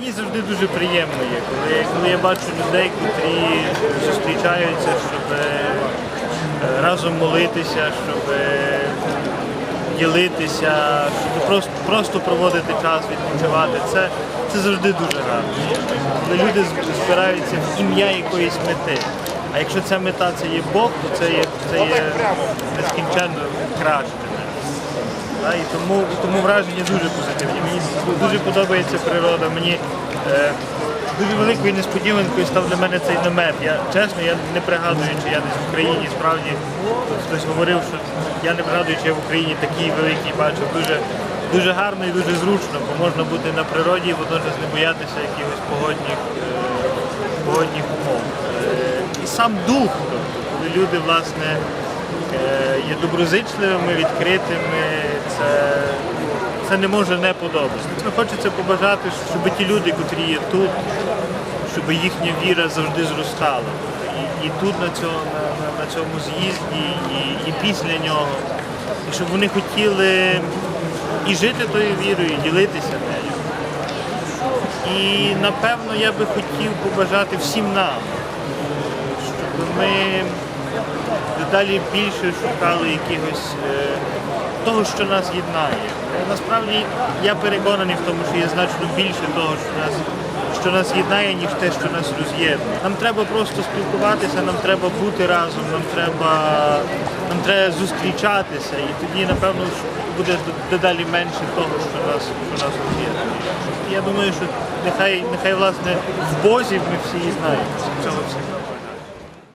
Мені завжди дуже приємно є, коли, коли я бачу людей, котрі зустрічаються, щоб е, разом молитися, щоб е, ділитися, щоб просто, просто проводити час, відпочивати. Це, це завжди дуже гарно. Коли люди збираються в ім'я якоїсь мети. А якщо ця мета це є Бог, то це є, це є нескінченно краще. І тому, тому враження дуже позитивні. Дуже подобається природа. Мені е, дуже великою несподіванкою став для мене цей намет. Я чесно, я не пригадую, чи я десь в Україні справді хтось говорив, що я не пригадую, чи я в Україні такий великий бачив. Дуже, дуже гарно і дуже зручно, бо можна бути на природі і водночас не боятися якихось погодних, е, погодних умов. Е, і сам дух, тобто, коли люди власне е, є доброзичливими, відкритими, це, це не може не подобатися. Звісно, Хочеться побажати, щоб ті люди, котрі є тут, щоб їхня віра завжди зростала. І, і тут на цьому, на, на, цьому з'їзді, і, і після нього. І щоб вони хотіли і жити тою вірою, і ділитися нею. І напевно я би хотів побажати всім нам, щоб ми дедалі більше шукали якихось е, того, що нас єднає. Насправді я переконаний в тому, що є значно більше того, що нас, що нас єднає, ніж те, що нас роз'єднує. Нам треба просто спілкуватися, нам треба бути разом, нам треба, нам треба зустрічатися, і тоді, напевно, буде дедалі менше того, що нас, що нас роз'єднує. Я думаю, що нехай, нехай власне в Бозі ми всі єднаємося. Цього всього.